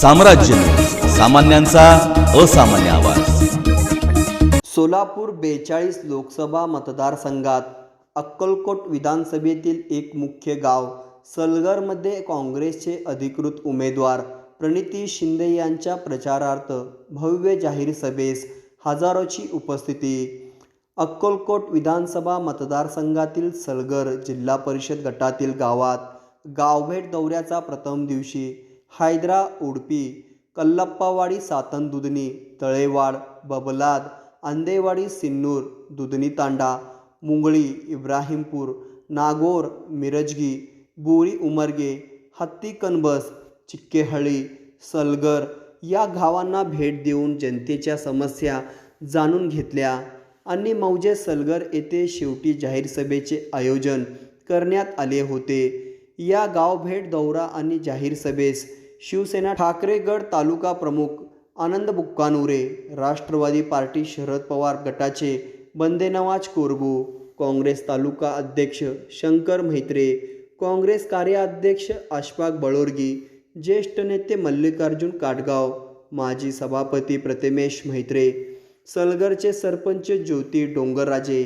साम्राज्य. सामान्यांचा असामान्य आवाज. सोलापूर बेचाळीस लोकसभा मतदारसंघात अक्कलकोट विधानसभेतील एक मुख्य गाव सलगरमध्ये काँग्रेसचे अधिकृत उमेदवार प्रणिती शिंदे यांच्या प्रचारार्थ भव्य जाहीर सभेस हजारोची उपस्थिती. अक्कलकोट विधानसभा मतदारसंघातील सलगर जिल्हा परिषद गटातील गावात गावभेट दौऱ्याचा प्रथम दिवशी हैदरा उडपी कल्लप्पावाडी सातन दुधनी तळेवाड बबलाद आंदेवाडी सिन्नूर दुधनी तांडा मुंगळी इब्राहिमपूर नागोर मिरजगी बोरी उमरगे हत्ती कनबस चिक्केहळी सलगर या गावांना भेट देऊन जनतेच्या समस्या जाणून घेतल्या आणि मौजे सलगर येथे शेवटी जाहीर सभेचे आयोजन करण्यात आले होते. या गावभेट दौरा आणि जाहीर सभेस शिवसेना ठाकरेगड तालुका प्रमुख आनंद बुक्कानुरे राष्ट्रवादी पार्टी शरद पवार गटाचे बंदेनवाज कोरबू काँग्रेस तालुका अध्यक्ष शंकर म्हेत्रे काँग्रेस कार्याध्यक्ष अशफाक बळोरगी ज्येष्ठ नेते मल्लिकार्जुन काटगाव माजी सभापती प्रतिमेश म्हेत्रे सलगरचे सरपंच ज्योती डोंगरराजे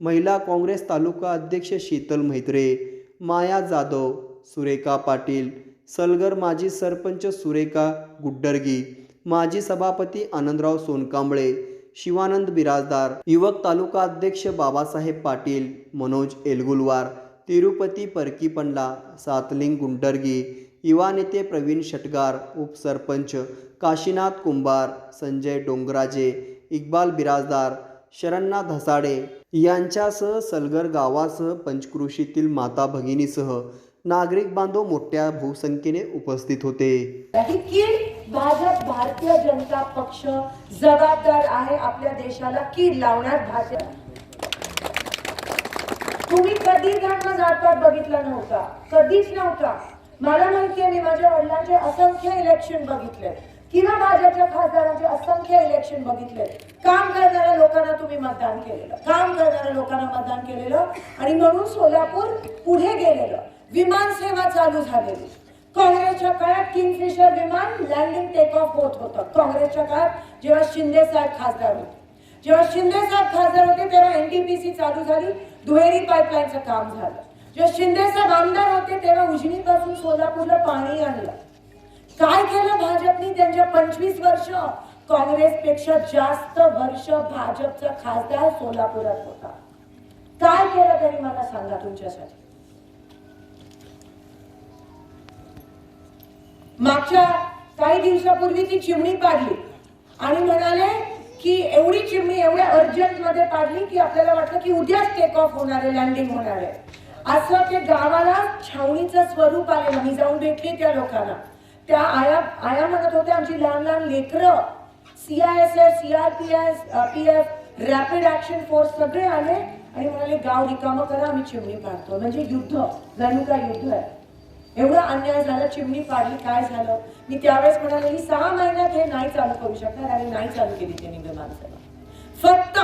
महिला काँग्रेस तालुका अध्यक्ष शीतल म्हेत्रे माया जाधव सुरेखा पाटील सलगर माजी सरपंच सुरेखा गुड्डरगी माजी सभापती आनंदराव सोनकांबळे शिवानंद बिराजदार युवक तालुका अध्यक्ष बाबासाहेब पाटील मनोज एलगुलवार तिरुपती परकीपंडला सातलिंग गुंडरगी युवा नेते प्रवीण शटगार उपसरपंच काशीनाथ कुंभार संजय डोंगराजे इक्बाल बिराजदार शरण्णा धसाडे यांच्यासह सलगर गावासह पंचकृषीतील माता भगिनीसह नागरिक बांधव मोठ्या बहुसंख्येने उपस्थित होते. कीड भाजप भारतीय जनता पक्ष जबाबदार आहे आपल्या देशाला कीड लावण्यात भाजप? तुम्ही कधी धर्म जातपात बघितला नव्हता. कधीच नव्हता. मला माहितीये मी माझ्या वडिलांचे असंख्य इलेक्शन बघितले. किंवा भाजपच्या खासदारांचे असंख्य इलेक्शन बघितले. काम करणाऱ्या लोकांना तुम्ही मतदान केलेलं. काम करणाऱ्या लोकांना मतदान केलेलं. आणि म्हणून सोलापूर पुढे गेलेलं. विमान सेवा चालू झालेली. काँग्रेसच्या काळात किंगफिशर विमान लँडिंग टेक ऑफ होत होतं. काँग्रेसच्या काळात जेव्हा शिंदे साहेब खासदार होते. जेव्हा शिंदे साहेब खासदार होते तेव्हा एनडीपीसी चालू झाली. दुहेरी पाईपलाईनचं काम झालं. जेव्हा शिंदे साहेब आमदार होते तेव्हा उजनीपासून सोलापूरला पाणी आणलं. काय केलं भाजपनी? त्यांच्या पंचवीस वर्ष काँग्रेसपेक्षा जास्त वर्ष भाजपचा खासदार सोलापुरात होता. काय केलं तरी मला सांगा तुमच्यासाठी? मागच्या काही दिवसापूर्वी ती चिमणी पाडली. आणि म्हणाले की एवढी चिमणी एवढ्या अर्जंटमध्ये पाडली की आपल्याला वाटलं की उद्याच टेक ऑफ होणार आहे लँडिंग होणार. आहे असं ते गावाला छावणीचं स्वरूप आलेलं मी जाऊन भेटली त्या लोकांना. त्या आया आया म्हणत होत्या आमची लहान लहान लेकरं C R P F rapid action force सगळे आले. आणि म्हणाले गाव रिकामं करा आम्ही चिमणी पाडतो. म्हणजे युद्ध जणू का युद्ध आहे? अन्याय झाला चिमणी पाडली काय झालं? मी त्यावेळेस म्हणाले ही सहा महिन्यात हे नाही चालू करू शकणार आणि नाही चालू केली त्यांनी विमानसेवा फक्त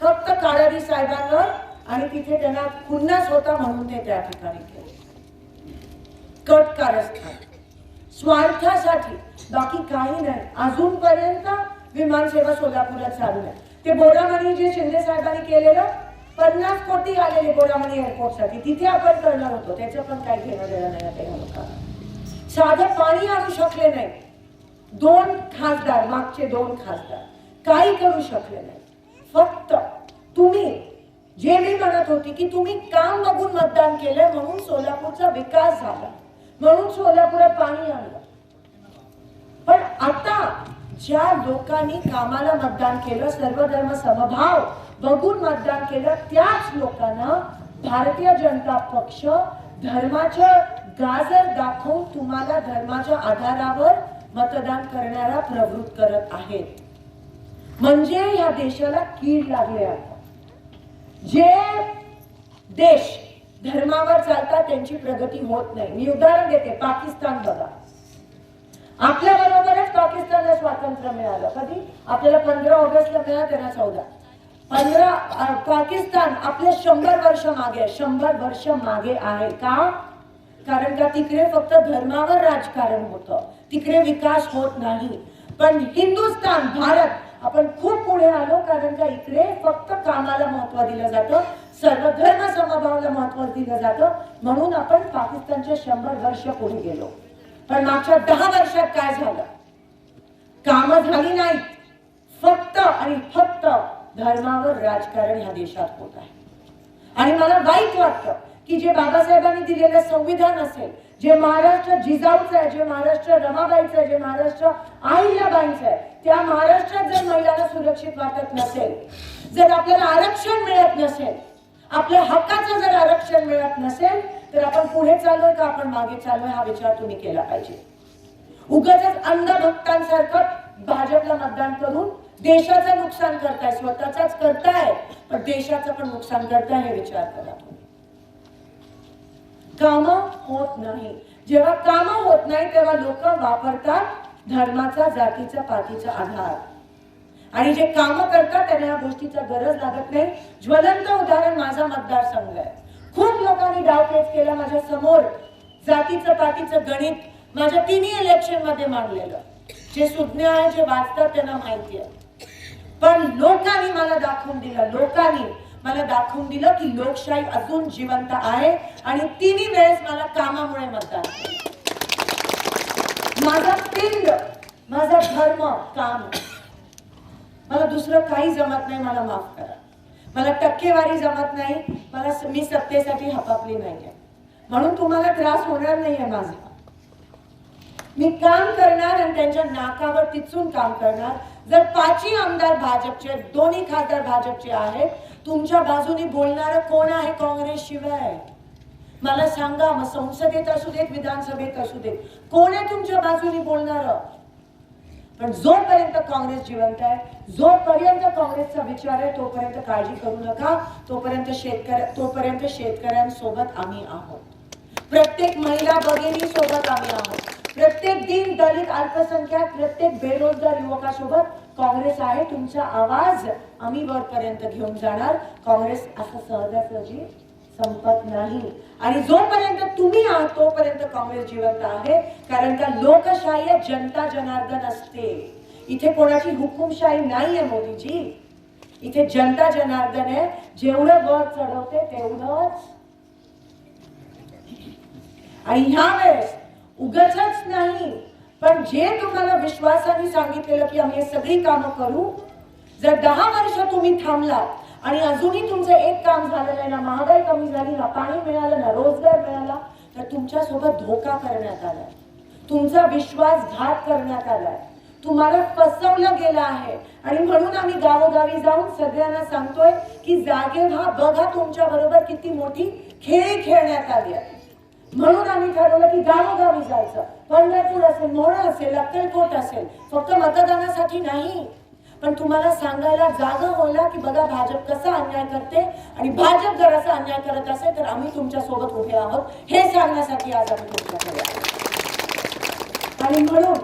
फक्त काळारी साहेबांवर आणि तिथे त्यांना खुन्नस होता म्हणून ते त्या ठिकाणी केले कट कारस्थान स्वार्थासाठी बाकी काही नाही. अजूनपर्यंत विमानसेवा सोलापुरात चालू आहे. ते बोरामणी जे शिंदे साहेबांनी केलेलं पन्नास कोटी आलेले बोरामणी एअरपोर्टसाठी तिथे आपण करणार होतो. त्याचं पण काही घेणं देणं नाही आता या लोकांना. साधं पाणी आणू शकले नाही. दोन खासदार मागचे दोन खासदार. काही करू शकले नाही. फक्त तुम्ही जे मी म्हणत होती की तुम्ही काम बघून मतदान केलं म्हणून सोलापूरचा विकास झाला. म्हणून सोलापुरात पाणी आणलं. ज्या लोकांनी कामाला मतदान केलं सर्वधर्म समभाव बघून मतदान केलं त्याच लोकांना भारतीय जनता पक्ष धर्माच्या गाजर दाखवून तुम्हाला धर्माच्या आधारावर मतदान करणारा प्रवृत्त करत आहेत म्हणजे या देशाला कीड लागले आता जे देश धर्मावर चालतात त्यांची प्रगती होत नाही. मी उदाहरण देते पाकिस्तान बघा. आपल्या बरोबरच पाकिस्तानला स्वातंत्र्य मिळालं. कधी? आपल्याला पंधरा ऑगस्टला मिळालं त्यांना चौदा. पंधरा पाकिस्तान आपल्या शंभर वर्ष मागे शंभर वर्ष मागे आहे का? कारण का तिकडे फक्त धर्मावर राजकारण होतं. तिकडे विकास होत नाही. पण हिंदुस्थान भारत आपण खूप पुढे आलो कारण का इकडे फक्त कामाला महत्त्व दिलं जातं. सर्व धर्म समभावाला महत्त्व दिलं जातं. म्हणून आपण पाकिस्तानच्या शंभर वर्ष पुढे गेलो. पण मागच्या दहा वर्षात काय झालं? कामं झाली नाहीत. फक्त आणि फक्त धर्मावर राजकारण ह्या देशात होत आहे. आणि मला वाईट वाटतं की जे बाबासाहेबांनी दिलेलं संविधान असेल जे महाराष्ट्र जिजाऊचं आहे जे महाराष्ट्र रमाबाईचं आहे जे महाराष्ट्र अहिल्याबाईंचं आहे त्या महाराष्ट्रात जर महिलांना सुरक्षित वाटत नसेल जर आपल्याला आरक्षण मिळत नसेल आपल्या हक्काचं जर आरक्षण मिळत नसेल तर आपण पुढे चाललोय का? आपण मागे चाललोय हा विचार तुम्ही केला पाहिजे. उगाच अंधभक्तांसारखं भाजपला मतदान करून देशाचं नुकसान करताय स्वतःचाच करताय पण देशाचं पण नुकसान करताय हे विचार करा. काम होत नाही. जेव्हा काम होत नाही तेव्हा लोक वापरतात धर्माचा जातीचा पातीचा आधार. आणि जे काम करतात त्यांना या गोष्टीचा गरज लागत नाही. ज्वलंत उदाहरण माझा मतदारसंघ आहे. लोकांनी डावपेच केला माझ्यासमोर. जातीचं पातीचं गणित माझ्या तिन्ही इलेक्शनमध्ये मांडलेलं. जे सुज्ञ आहे जे वाचतात त्यांना माहिती आहे. पण लोकांनी मला दाखवून दिलं लोकांनी मला दाखवून दिलं की लोकशाही अजून जिवंत आहे आणि तिन्ही वेळेस मला कामामुळे मतदान माझा पिंड माझा धर्म काम. मला दुसरं काही जमत नाही मला माफ करा. मला टक्केवारी जमत नाही. मला मी सत्तेसाठी हपापली नाहीये. म्हणून तुम्हाला त्रास होणार नाहीये माझा. मी काम करणार आणि त्यांच्या नाकावर तिचून काम करणार. जर पाचही आमदार भाजपचे दोन्ही खासदार भाजपचे आहेत तुमच्या बाजूनी बोलणार कोण आहे काँग्रेस शिवाय? मला सांगा मग संसदेत असू देत विधानसभेत असू देत कोण आहे तुमच्या बाजूने बोलणार? पण जोपर्यंत काँग्रेस जिवंत आहे जोपर्यंत काँग्रेसचा विचार आहे तोपर्यंत काळजी करू नका. तोपर्यंत शेतकऱ्या तोपर्यंत शेतकऱ्यांसोबत आम्ही आहोत. प्रत्येक महिला भगिनी सोबत आम्ही आहोत. प्रत्येक दिन दलित अल्पसंख्याक प्रत्येक बेरोजगार युवकासोबत काँग्रेस आहे. तुमचा आवाज आम्ही वरपर्यंत घेऊन जाणार. काँग्रेस असं सहजासहजी संपत नाही. आणि जोपर्यंत तुम्ही आहात तोपर्यंत काँग्रेस जिवंत आहे. कारण का लोकशाही आहे, जनता जनार्दन असते. इथे कोणाची हुकुमशाही नाहीये मोदीजी. इथे जनता जनार्दन आहे. जेवढं वर चढवते तेवढंच आणि ह्या वेळेस उगच नाही. पण जे तुम्हाला विश्वासाने सांगितलेलं की आम्ही हे सगळी कामं करू जर दहा वर्ष तुम्ही थांबला आणि अजूनही तुमचं एक काम झालेलं आहे ना महागाई कमी झाली ना पाणी मिळालं ना रोजगार मिळाला तर तुमच्यासोबत धोका करण्यात आलाय. तुमचा विश्वासघात करण्यात आलाय. तुम्हाला फसवलं गेलं आहे. आणि म्हणून आम्ही गावोगावी जाऊन सगळ्यांना सांगतोय की जागे हा बघा तुमच्या बरोबर किती मोठी खेळ खेळण्यात आली आहे. म्हणून आम्ही ठरवलं की गावोगावी जायचं. पंढरपूर असेल मोहळा असेल अक्कलकोट असेल फक्त मतदानासाठी नाही. पण तुम्हाला सांगायला जागा होला की बघा भाजप कसा अन्याय करते आणि भाजप जर असा अन्याय करत असेल तर आम्ही तुमच्यासोबत उभे आहोत. हे सांगण्यासाठी आज आम्ही तुमच्याकडे आणि म्हणून